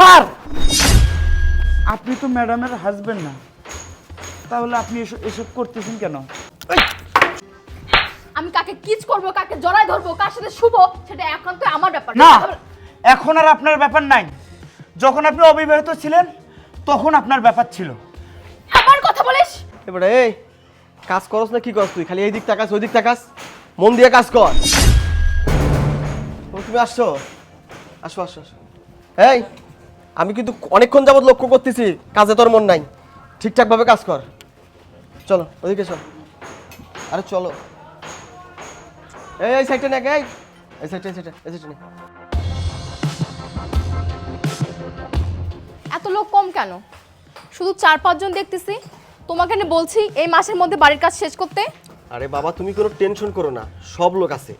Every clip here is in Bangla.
স্যার! আপনি তো ম্যাডামের হাজবেন্ড না। তাহলে আপনি এসব এসব করতেছেন কেন? আমি কাকে কিচ করব কাকে জড়ায় ধরবো কার সাথে শুভ সেটা এখন তো আমার ব্যাপার। না! এখন আর আপনার ব্যাপার নাই। যখন আপনি অবিবাহিত ছিলেন তখন আপনার ব্যাপার ছিল। আমার কথা বলিস? এবারে এই কাজ করস না কি করস তুই? খালি এই দিক তাকাস ওই দিক তাকাস। মন দিয়ে কাজ কর। ও, তুমি আসছো? আসো আসো আসো। এই! আমি কিন্তু অনেকক্ষণ যাবত লক্ষ্য করতেছি কাজে তোর মন নাই। ঠিকঠাকভাবে কাজ কর। চলো ওদিকে চল। আরে চলো। এই এই সাইডটা নাকি এই। এই সাইডটা এই সাইডটা এই সাইডটা এত লোক কম কেন? শুধু চার পাঁচজন দেখতেছি। তোমাকে আমি বলছি এই মাসের মধ্যে বাড়ির কাজ শেষ করতে। আরে বাবা তুমি কোনো টেনশন করো না। সব লোক আছে।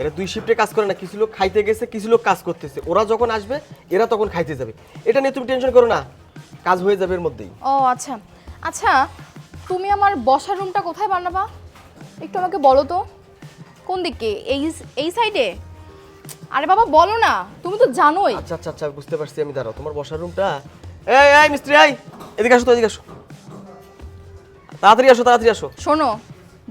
এরা দুই শিফটে কাজ করে না কিছু লোক খাইতে গেছে কিছু লোক কাজ করতেছে। ওরা যখন আসবে এরা তখন খাইতে যাবে। এটা নিয়ে তুমি টেনশন করো না কাজ হয়ে যাবে এর মধ্যেই। ও আচ্ছা। আচ্ছা তুমি আমার বসার রুমটা কোথায় বানাবা? একটু আমাকে বলো তো। কোন দিকে? এই এই সাইডে আরে বাবা বলো না। তুমি তো জানোই। আচ্ছা আচ্ছা আচ্ছা বুঝতে পারছি আমি দাঁড়াও। তোমার বসার রুমটা এই এই মিস্ত্রি আই এদিকে আসো তো এদিকে আসো। তাড়াতাড়ি আসো তাড়াতাড়ি আসো। শোনো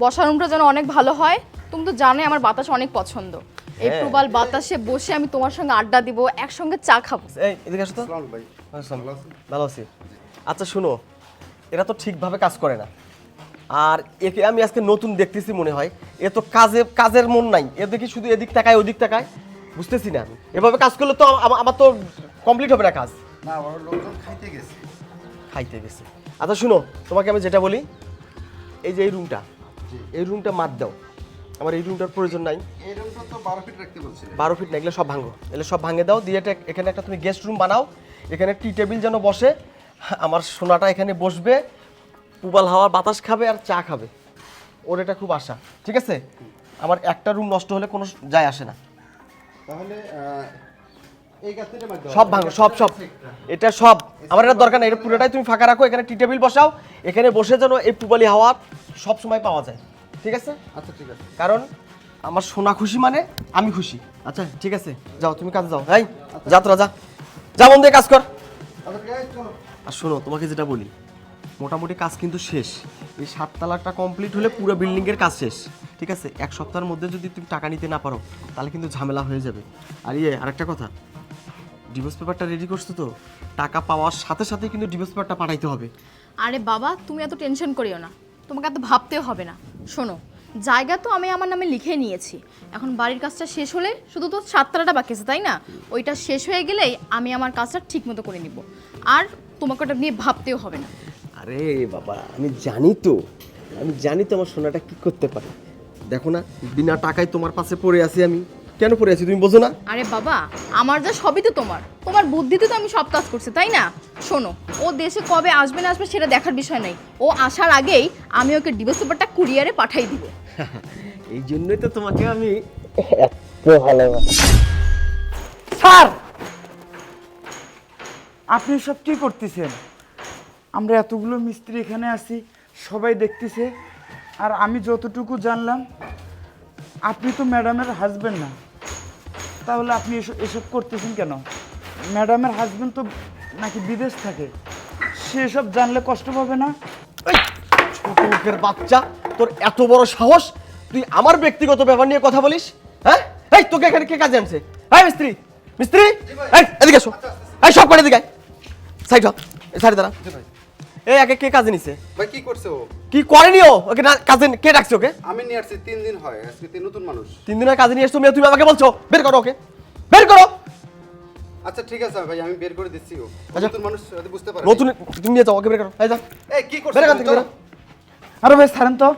বসার রুমটা যেন অনেক ভালো হয়। তুমি তো জানোই আমার বাতাস অনেক পছন্দ। এই হ্যাঁ। প্রবাল বাতাসে বসে আমি তোমার সঙ্গে আড্ডা দিব একসঙ্গে চা খাব। এই এদিকে আসো তো। আসসালাম। ভালো আছি। আচ্ছা শুনো এরা তো ঠিকভাবে কাজ করে না। আর একে আমি আজকে নতুন দেখতেছি মনে হয়। এ তো কাজে কাজের মন নাই। এ দেখি শুধু এদিক তাকায় ওদিক তাকায়। বুঝতেছি না। আমি এভাবে কাজ করলে তো আমা- আমার তো কমপ্লিট হবে না কাজ। না লোকজন খাইতে গেছে। খাইতে গেছে। আচ্ছা শুনো তোমাকে আমি যেটা বলি এই যে এই রুমটা এই রুমটা মাত দাও। আমার এই রুমটার প্রয়োজন নাই। এই রুমটা তো বারো ফিট রাখতে বলছিলেন। বারো ফিট না এগুলো সব ভাঙো। এগুলো সব ভাঙে দাও দিয়ে এখানে একটা তুমি গেস্ট রুম বানাও। এখানে টি টেবিল যেন বসে আমার সোনাটা এখানে বসবে পুবাল হাওয়ার বাতাস খাবে আর চা খাবে। ওর এটা খুব আশা ঠিক আছে? আমার একটা রুম নষ্ট হলে কোনো যায় আসে না। তাহলে সব ভাঙো সব সব। এটা সব। আমার এটা দরকার নেই এটা পুরোটাই তুমি ফাঁকা রাখো এখানে টি টেবিল বসাও এখানে বসে যেন এই পুবালি হাওয়া সব সময় পাওয়া যায়। ঠিক আছে? আচ্ছা ঠিক আছে। কারণ আমার সোনা খুশি মানে আমি খুশি। আচ্ছা ঠিক আছে। যাও, তুমি কাজে যাও। এই, যা তোরা, যা। যা মন দিয়ে কাজ কর। আর শোনো, তোমাকে যেটা বলি, মোটামুটি কাজ কিন্তু শেষ। এই সাততলাটা কমপ্লিট হলে পুরো বিল্ডিংয়ের কাজ শেষ। ঠিক আছে? এক সপ্তাহের মধ্যে যদি তুমি টাকা নিতে না পারো, তাহলে কিন্তু ঝামেলা হয়ে যাবে। আর ইয়ে আরেকটা কথা ডিভোর্স পেপারটা রেডি করছ তো? টাকা পাওয়ার সাথে সাথে কিন্তু ডিভোর্স পেপারটা পাঠাইতে হবে। আরে বাবা, তুমি এত টেনশন করিও না। তোমাকে এত ভাবতেও হবে না। শোনো, জায়গা তো আমি আমার নামে লিখে নিয়েছি। এখন বাড়ির কাজটা শেষ হলে শুধু তো সাততলাটা বাকি আছে, তাই না? ওইটা শেষ হয়ে গেলেই আমি আমার কাজটা ঠিক মতো করে নিব। আর তোমাকে ওটা নিয়ে ভাবতেও হবে না। আরে বাবা, আমি জানি তো। আমি জানি তো আমার সোনাটা কি করতে পারে। দেখো না, বিনা টাকায় তোমার পাশে পড়ে আছি আমি। কেন পড়ে আছি তুমি বোঝো না? আরে বাবা আমার যা সবই তো তোমার। তোমার বুদ্ধিতে তো আমি সব কাজ করছি তাই না? শোনো ও দেশে কবে আসবে না আসবে সেটা দেখার বিষয় নাই। ও আসার আগেই আমি ওকে ডিভোর্স পেপারটা কুরিয়ারে পাঠাই দিব। এই জন্যই তো তোমাকে আমি স্যার! আপনি সব কি করতেছেন? আমরা এতগুলো মিস্ত্রি এখানে আছি সবাই দেখতেছে। আর আমি যতটুকু জানলাম আপনি তো ম্যাডামের হাজবেন্ড না। তাহলে আপনি এসব এসব করতেছেন কেন? ম্যাডামের হাজবেন্ড তো নাকি বিদেশ থাকে। সে সব জানলে কষ্ট পাবে না? ছোট লোকের বাচ্চা তোর এত বড় সাহস? তুই আমার ব্যক্তিগত ব্যাপার নিয়ে কথা বলিস? হ্যাঁ? এই তোকে এখানে কে কাজে আনছে? হ্যাঁ মিস্ত্রি! মিস্ত্রি! এই এদিকে এসো। এই সব করে দিকে সাইড হ। সাইড দাঁড়া। এই একে কে কাজে নিছে? ভাই কি করছে ও? কি করেনি ও? ওকে না কাজে কে ডাকছে ওকে? আমি নিয়ে আসছি তিন দিন হয় আজকে তিন নতুন মানুষ। তিন দিনের কাজে নিয়ে এসছো মেয়ে তুমি আমাকে বলছো বের করো ওকে। বের করো। আচ্ছা ঠিক আছে ভাই আমি বের করে দিচ্ছি ও। আচ্ছা। নতুন মানুষ হয়তো বুঝতে পারে। নতুন তুমি নিয়ে যাও ওকে বের করো। এই যা। এই কি করছে? বের এখান থেকে বেরো। আরে ভাই ছাড়েন তো।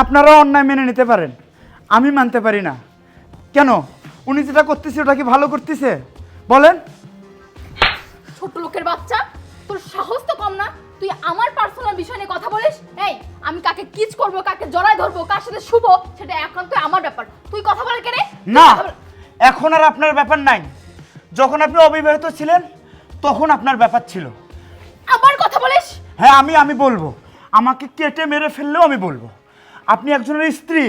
আপনারাও অন্যায় মেনে নিতে পারেন। আমি মানতে পারি না। কেন? উনি যেটা করতেছে ওটা কি ভালো করতেছে? বলেন। ছোট লোকের বাচ্চা। তুই আমার পার্সোনাল বিষয় নিয়ে কথা বলিস? এই আমি কাকে কিচ করব কাকে জড়ায় ধরবো কার সাথে শুভ সেটা একান্ত আমার ব্যাপার। তুই কথা বলে কেন না এখন আর আপনার ব্যাপার নাই। যখন আপনি অবিবাহিত ছিলেন তখন আপনার ব্যাপার ছিল। আবার কথা বলিস? হ্যাঁ আমি আমি বলব। আমাকে কেটে মেরে ফেললেও আমি বলব। আপনি একজনের স্ত্রী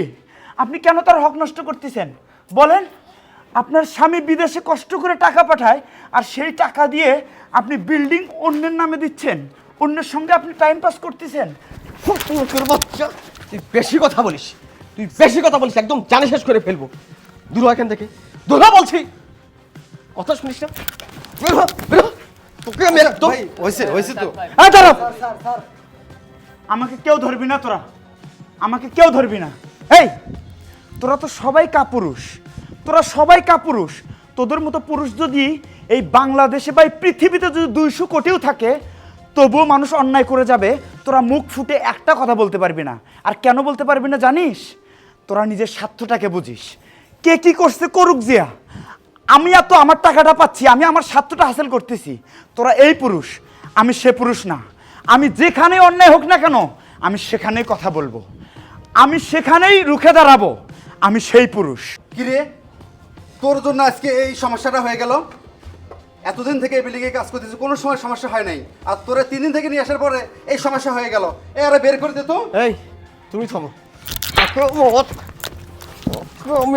আপনি কেন তার হক নষ্ট করতেছেন? বলেন আপনার স্বামী বিদেশে কষ্ট করে টাকা পাঠায় আর সেই টাকা দিয়ে আপনি বিল্ডিং অন্যের নামে দিচ্ছেন। অন্যের সঙ্গে আপনি টাইম পাস করতেছেন। তোর বাচ্চা। তুই বেশি কথা বলিস তুই বেশি কথা বলিস একদম জানে শেষ করে ফেলব। দূর এখান থেকে দূর বলছি। কথা শুনিস না? বের হ, বের হ। তোকে আমি একদম হয়েছে হয়েছে তো। এই দাঁড়াও। আমাকে কেউ ধরবি না তোরা। আমাকে কেউ ধরবি না। এই তোরা তো সবাই কাপুরুষ। তোরা সবাই কাপুরুষ। তোদের মতো পুরুষ যদি এই বাংলাদেশে বা এই পৃথিবীতে যদি দুইশো কোটিও থাকে তবুও মানুষ অন্যায় করে যাবে, তোরা মুখ ফুটে একটা কথা বলতে পারবি না। আর কেন বলতে পারবি না জানিস? তোরা নিজের স্বার্থটাকে বুঝিস। কে কি করছে করুক জিয়া। আমি এত আমার টাকাটা পাচ্ছি, আমি আমার স্বার্থটা হাসিল করতেছি। তোরা এই পুরুষ, আমি সে পুরুষ না। আমি যেখানে অন্যায় হোক না কেন, আমি সেখানেই কথা বলব। আমি সেখানেই রুখে দাঁড়াবো। আমি সেই পুরুষ। কিরে? তোর জন্য আজকে এই সমস্যাটা হয়ে গেল? এতদিন থেকে এই বিল্ডিংয়ে কাজ করতেছি কোনো সময় সমস্যা হয় নাই। আর তোরা তিন দিন থেকে নিয়ে আসার পরে এই সমস্যা হয়ে গেল। এ আরে বের করে দে তো। এই তুমি থামো।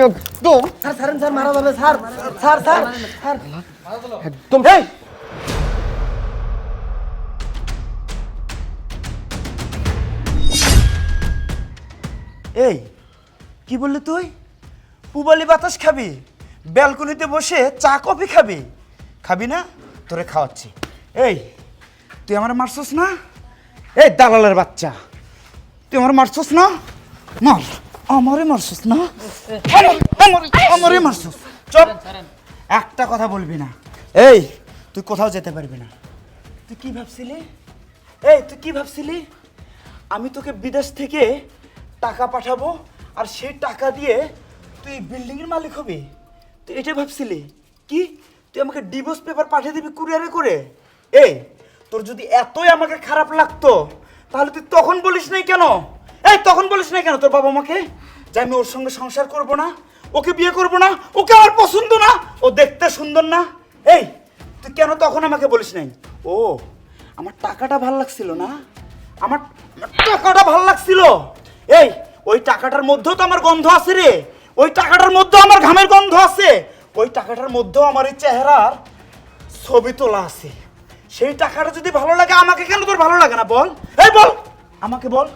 একদম। স্যার ছাড়েন স্যার মারা যাবে স্যার। Sir sir sir. একদম। এই। এই কি বললি তুই? পুবালি বাতাস খাবি ব্যালকনিতে বসে চা কফি খাবি। খাবি না, তোরে খাওয়াচ্ছি। এই, তুই আমার মারছস না? এই দালালের বাচ্চা, তুই আমার মারছস না? মার, আমারে মারছস না? আমার- মারছস। চল একটা কথা বলবি না। এই, তুই কোথাও যেতে পারবি না। তুই কি ভাবছিলি? এই, তুই কি ভাবছিলি? আমি তোকে বিদেশ থেকে টাকা পাঠাবো, আর সেই টাকা দিয়ে তুই বিল্ডিংয়ের মালিক হবি? তুই এটা ভাবছিলি? কি? তুই আমাকে ডিভোর্স পেপার পাঠিয়ে দিবি কুরিয়ারে করে? এই, তোর যদি এতই আমাকে খারাপ লাগতো, তাহলে তুই তখন বলিস নাই কেন? এই, তখন বলিস নাই কেন তোর বাবা মাকে যে আমি ওর সঙ্গে সংসার করব না, ওকে বিয়ে করব না, ওকে আমার পছন্দ না, ও দেখতে সুন্দর না। এই, তুই কেন তখন আমাকে বলিস নাই? ও, আমার টাকাটা ভালো লাগছিল না? আমার আমার টাকাটা ভালো লাগছিল? এই, ওই টাকাটার মধ্যেও তো আমার গন্ধ আছে রে। ওই টাকাটার মধ্যেও আমার ঘামের গন্ধ আছে। ওই টাকাটার মধ্যেও আমার এই চেহারার ছবি তোলা আছে। সেই টাকাটা যদি ভালো লাগে আমাকে কেন তোর ভালো লাগে না বল? এই বল! আমাকে বল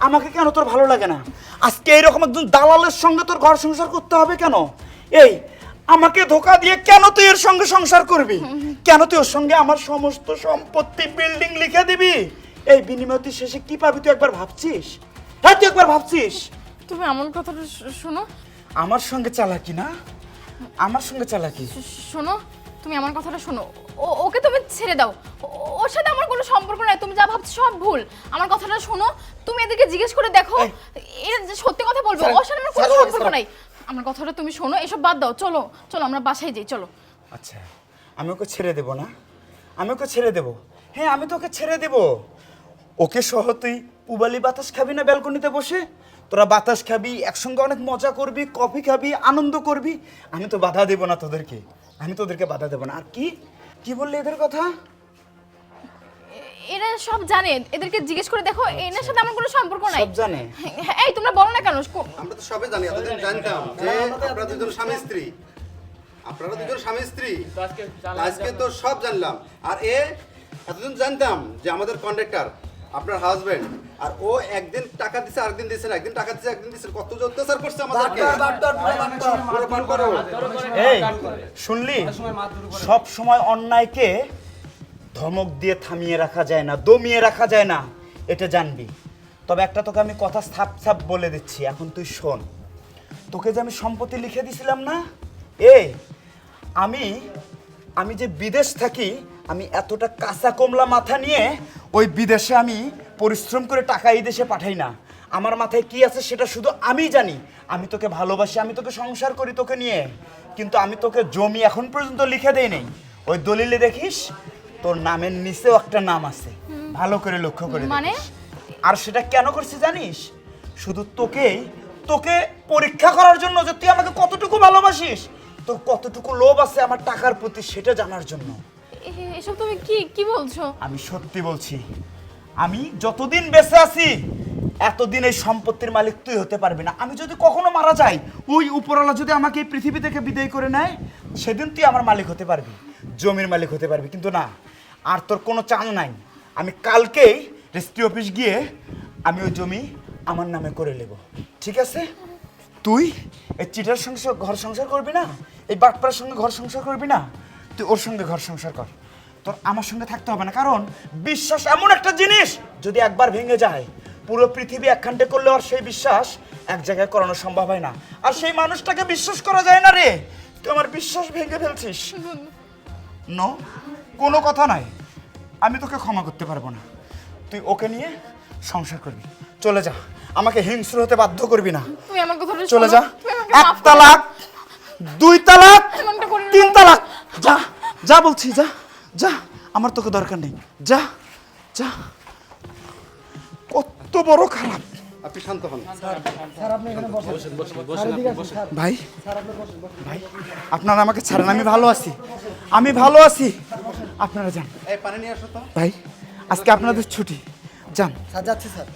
আমাকে কেন তোর ভালো লাগে না? আজকে এইরকম একজন দালালের সঙ্গে তোর ঘর সংসার করতে হবে কেন? এই আমাকে ধোকা দিয়ে কেন তুই এর সঙ্গে সংসার করবি? কেন তুই ওর সঙ্গে আমার সমস্ত সম্পত্তি বিল্ডিং লিখে দিবি? এই বিনিময় তুই শেষে কি পাবি তুই একবার ভাবছিস? হ্যাঁ তুই একবার ভাবছিস। তুমি এমন কথাটা শোনো। আমার সঙ্গে চালাকি না? আমার সঙ্গে চালাকি শোনো তুমি আমার কথাটা শোনো। ওকে তুমি ছেড়ে দাও। ওর সাথে আমার কোনো সম্পর্ক নাই তুমি যা ভাবছ সব ভুল। আমার কথাটা শোনো তুমি এদেরকে জিজ্ঞেস করে দেখো। এরা যে সত্যি কথা বলবে ওর সাথে আমার কোনো সম্পর্ক নাই। আমার কথাটা তুমি শোনো এসব বাদ দাও চলো চলো আমরা বাসায় যাই চলো। আচ্ছা আমি ওকে ছেড়ে দেব না? আমি ওকে ছেড়ে দেব? হ্যাঁ আমি তো ওকে ছেড়ে দেব। ওকে সহ তুই পুবালি বাতাস খাবি না ব্যালকনিতে বসে? তোরা বাতাস খাবি একসঙ্গে অনেক মজা করবি কফি খাবি আনন্দ করবি। আমি তো বাধা দেব না তোদেরকে। আমি তোদেরকে বাধা দেব না। আর কি? কি বললি এদের কথা? এরা সব জানে। এদেরকে জিজ্ঞেস করে দেখো এনার সাথে আমার কোনো সম্পর্ক নাই। সব জানে? হ্যাঁ, এই তোমরা বলো না কেন? আমরা তো সবাই জানি এতদিন জানতাম যে আপনারা দুজন স্বামী স্ত্রী। আপনারা দুজন স্বামী স্ত্রী। আজকে তো সব জানলাম। আর এ এতদিন জানতাম যে আমাদের কন্ডাক্টর আপনার হাজবেন্ড আর ও একদিন টাকা দিছে আরেকদিন দিছে না একদিন টাকা দিছে একদিন দিছে কত যে অত্যাচার করছে আমাদেরকে। এই শুনলি? সব সময় অন্যায়কে ধমক দিয়ে থামিয়ে রাখা যায় না দমিয়ে রাখা যায় না এটা জানবি। তবে একটা তোকে আমি কথা সাপ সাপ বলে দিচ্ছি এখন তুই শোন। তোকে যে আমি সম্পত্তি লিখে দিছিলাম না? এ আমি আমি যে বিদেশ থাকি আমি এতটা কাঁচা কমলা মাথা নিয়ে ওই বিদেশে আমি পরিশ্রম করে টাকা এই দেশে পাঠাই না। আমার মাথায় কি আছে সেটা শুধু আমি জানি। আমি তোকে ভালোবাসি আমি তোকে সংসার করি তোকে নিয়ে। কিন্তু আমি তোকে জমি এখন পর্যন্ত লিখে দেই নেই। ওই দলিলে দেখিস তোর নামের নিচেও একটা নাম আছে। ভালো করে লক্ষ্য করে মানে? আর সেটা কেন করছি জানিস? শুধু তোকেই তোকে পরীক্ষা করার জন্য যে তুই আমাকে কতটুকু ভালোবাসিস তোর কতটুকু লোভ আছে আমার টাকার প্রতি সেটা জানার জন্য। এসব তুমি কি কি বলছো? আমি সত্যি বলছি, আমি যতদিন বেঁচে আছি, এতদিন এই সম্পত্তির মালিক তুই হতে পারবি না। আমি যদি কখনো মারা যাই, ওই উপরওয়ালা যদি আমাকে এই পৃথিবী থেকে বিদায় করে নেয়, সেদিন তুই আমার মালিক হতে পারবি, জমির মালিক হতে পারবি। কিন্তু না, আর তোর কোনো চান নাই। আমি কালকেই রেজিস্ট্রি অফিস গিয়ে আমি ওই জমি আমার নামে করে নেব। ঠিক আছে? তুই এই চিটার সঙ্গে ঘর সংসার করবি না? এই বাটপাড়ার সঙ্গে ঘর সংসার করবি না? তুই ওর সঙ্গে ঘর সংসার কর। তোর আমার সঙ্গে থাকতে হবে না কারণ বিশ্বাস এমন একটা জিনিস যদি একবার ভেঙে যায় পুরো পৃথিবী একখানটে করলে আর সেই বিশ্বাস এক জায়গায় করানো সম্ভব হয় না। আর সেই মানুষটাকে বিশ্বাস করা যায় না রে। তুই আমার বিশ্বাস ভেঙে ফেলছিস। নো কোনো কথা নাই। আমি তোকে ক্ষমা করতে পারব না। তুই ওকে নিয়ে সংসার করবি। চলে যা। আমাকে হিংস্র হতে বাধ্য করবি না। তুমি আমার কথাটা চলে যা। এক তালাক দুই তালাক তিন তালাক। যা যা বলছি যা যা আমার তোকে দরকার নেই। যা যা। কত বড় খারাপ। আপনি শান্ত হন। ভাই ভাই আপনারা আমাকে ছাড়েন আমি ভালো আছি। আমি ভালো আছি। আপনারা যান। ভাই আজকে আপনাদের ছুটি। যান।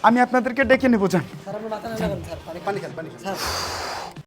আমি আপনাদেরকে ডেকে নেব যান।